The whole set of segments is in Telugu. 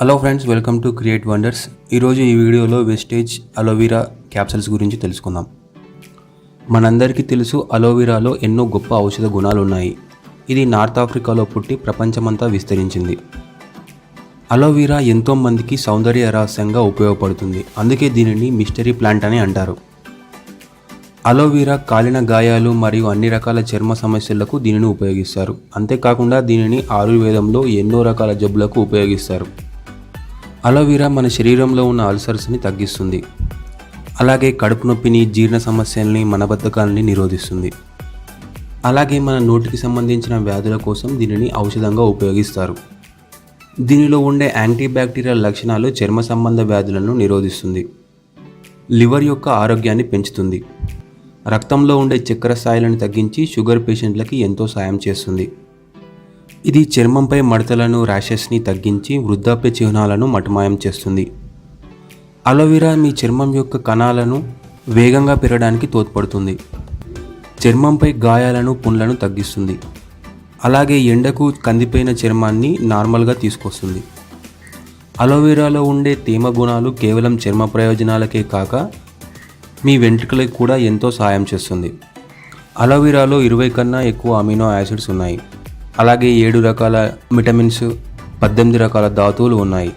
Hello friends welcome to create wonders ఈరోజు ఈ వీడియోలో వెస్టేజ్ అలోవీరా క్యాప్సల్స్ గురించి తెలుసుకుందాం. మనందరికీ తెలుసు అలోవీరాలో ఎన్నో గొప్ప ఔషధ గుణాలు ఉన్నాయి ఇది నార్త్ ఆఫ్రికాలో పుట్టి ప్రపంచమంతా విస్తరించింది. అలోవీరా ఎంతో మందికి సౌందర్య రహస్యంగా ఉపయోగపడుతుంది. అందుకే దీనిని మిస్టరీ ప్లాంట్ అని అంటారు. అలోవీరా కాలిన గాయాలు మరియు అన్ని రకాల చర్మ సమస్యలకు దీనిని ఉపయోగిస్తారు. అంతేకాకుండా దీనిని ఆయుర్వేదంలో ఎన్నో రకాల జబ్బులకు ఉపయోగిస్తారు. అలోవీరా మన శరీరంలో ఉన్న అల్సర్స్ని తగ్గిస్తుంది. అలాగే కడుపు నొప్పిని జీర్ణ సమస్యల్ని మనబద్ధకాలని నిరోధిస్తుంది. అలాగే మన నోటికి సంబంధించిన వ్యాధుల కోసం దీనిని ఔషధంగా ఉపయోగిస్తారు. దీనిలో ఉండే యాంటీబ్యాక్టీరియల్ లక్షణాలు చర్మ సంబంధ వ్యాధులను నిరోధిస్తుంది. లివర్ యొక్క ఆరోగ్యాన్ని పెంచుతుంది. రక్తంలో ఉండే చక్కెర స్థాయిలను తగ్గించి షుగర్ పేషెంట్లకి ఎంతో సాయం చేస్తుంది. ఇది చర్మంపై మడతలను ర్యాషెస్ని తగ్గించి వృద్ధాప్య చిహ్నాలను మటమాయం చేస్తుంది. అలోవెరా మీ చర్మం యొక్క కణాలను వేగంగా పెరగడానికి తోడ్పడుతుంది. చర్మంపై గాయాలను పుండ్లను తగ్గిస్తుంది. అలాగే ఎండకు కందిపోయిన చర్మాన్ని నార్మల్గా తీసుకొస్తుంది. అలోవెరాలో ఉండే తేమ గుణాలు కేవలం చర్మ ప్రయోజనాలకే కాక మీ వెంట్రుకలకు కూడా ఎంతో సాయం చేస్తుంది. అలోవెరాలో ఇరవై కన్నా ఎక్కువ అమినో యాసిడ్స్ ఉన్నాయి. అలాగే ఏడు రకాల విటమిన్స్ పద్దెనిమిది రకాల ధాతువులు ఉన్నాయి.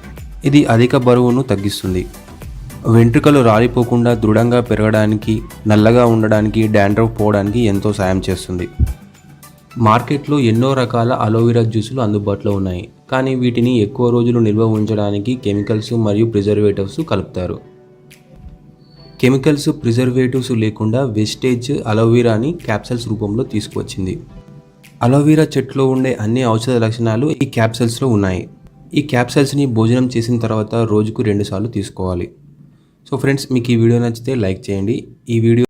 ఇది అధిక బరువును తగ్గిస్తుంది. వెంట్రుకలు రాలిపోకుండా దృఢంగా పెరగడానికి నల్లగా ఉండడానికి డాండ్రఫ్ పోవడానికి ఎంతో సాయం చేస్తుంది. మార్కెట్లో ఎన్నో రకాల అలోవెరా జ్యూసులు అందుబాటులో ఉన్నాయి. కానీ వీటిని ఎక్కువ రోజులు నిల్వ ఉంచడానికి కెమికల్స్ మరియు ప్రిజర్వేటివ్స్ కలుపుతారు. కెమికల్స్ ప్రిజర్వేటివ్స్ లేకుండా వెస్టేజ్ అలోవెరాని క్యాప్సల్స్ రూపంలో తీసుకువచ్చింది. అలోవీరా చెట్టులో ఉండే అన్ని ఔషధ లక్షణాలు ఈ క్యాప్సల్స్లో ఉన్నాయి. ఈ క్యాప్సల్స్ని భోజనం చేసిన తర్వాత రోజుకు రెండుసార్లు తీసుకోవాలి. సో ఫ్రెండ్స్ మీకు ఈ వీడియో నచ్చితే లైక్ చేయండి. ఈ వీడియో